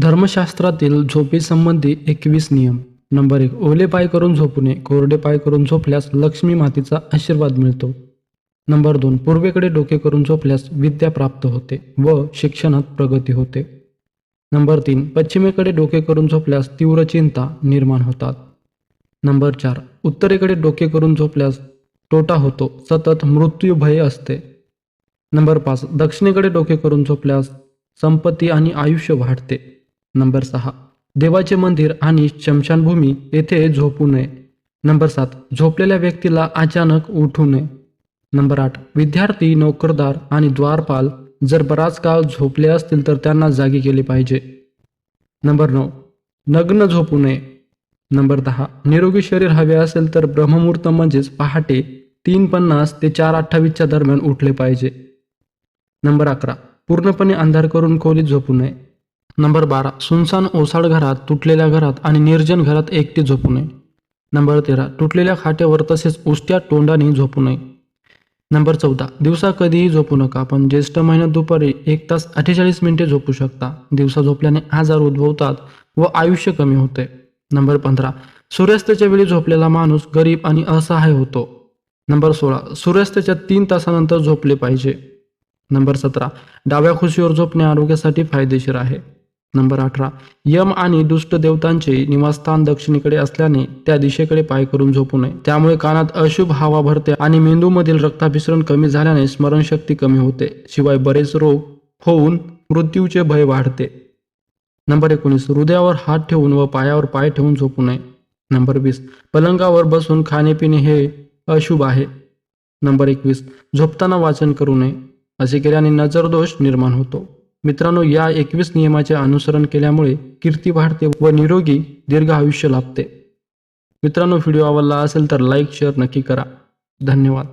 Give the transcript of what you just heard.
धर्मशास्त्रातील झोपेसंबंधी एकवीस नियम. नंबर एक ओले पाय करून झोपू नये कोरडे पाय करून झोपल्यास लक्ष्मी मातेचा आशीर्वाद मिळतो. नंबर दोन पूर्वेकडे डोके करून झोपल्यास विद्या प्राप्त होते व शिक्षणात प्रगती होते. नंबर तीन पश्चिमेकडे डोके करून झोपल्यास तीव्र चिंता निर्माण होतात. नंबर चार उत्तरेकडे डोके करून झोपल्यास तोटा होतो सतत मृत्यू भय असते. नंबर पाच दक्षिणेकडे डोके करून झोपल्यास संपत्ती आणि आयुष्य वाढते. नंबर सहा. देवाचे मंदिर आणि शमशानभूमी येथे झोपू नये. नंबर सात. झोपलेल्या व्यक्तीला अचानक उठू नये. नंबर आठ. विद्यार्थी नोकरदार आणि द्वारपाल जर बराच काळ झोपले असतील तर त्यांना जागी केले पाहिजे. नंबर नऊ. नग्न झोपू नये. नंबर दहा. निरोगी शरीर हवे असेल तर ब्रह्ममुहूर्त म्हणजेच पहाटे तीन पन्नास ते चार अठ्ठावीसच्या दरम्यान उठले पाहिजे. नंबर अकरा. पूर्णपणे अंधार करून खोलीत झोपू नये. नंबर बारा सुनसान ओसाड घरात तुटलेल्या घरात आणि निर्जन घरात एकटे झोपू नये. नंबर तेरा तुटलेल्या खाट्यावर तसेच उष्ट्या तोंडाने झोपू नये. नंबर चौदा दिवसा कधीही झोपू नका पण ज्येष्ठ महिन्यात दुपारी एक तास अठ्ठेचाळीस मिनिटे झोपू शकता. दिवसा झोपल्याने आजार उद्भवतात व आयुष्य कमी होते. नंबर पंधरा सूर्यास्ताच्या वेळी झोपलेला माणूस गरीब आणि असहाय होतो. नंबर सोळा सूर्यास्ताच्या तीन तासानंतर झोपले पाहिजे. नंबर सतरा डाव्या खुशीवर झोपणे आरोग्यासाठी फायदेशीर आहे. नंबर अठरा. यम आणि दुष्ट देवतांचे निवासस्थान दक्षिणेकडे असल्याने त्या दिशेकडे पाय करून झोपू नये. त्यामुळे कानात अशुभ हवा भरते आणि मेंदूमधील रक्ताभिसरण कमी झाल्याने स्मरणशक्ती कमी होते. शिवाय बरेच रोग होऊन मृत्यूचे भय वाढते. नंबर एकोणीस. हृदयावर हात ठेवून व पायावर पाय ठेवून झोपू नये. नंबर वीस. पलंगावर बसून खाणेपिणे हे अशुभ आहे. नंबर एकवीस. झोपताना वाचन करू नये. असे केल्याने नजरदोष निर्माण होतो. मित्रांनो या एकवीस नियमाचे अनुसरण केल्यामुळे कीर्ती वाढते व निरोगी दीर्घ आयुष्य लाभते. मित्रांनो व्हिडिओ आवडला असेल तर लाईक शेअर नक्की करा. धन्यवाद.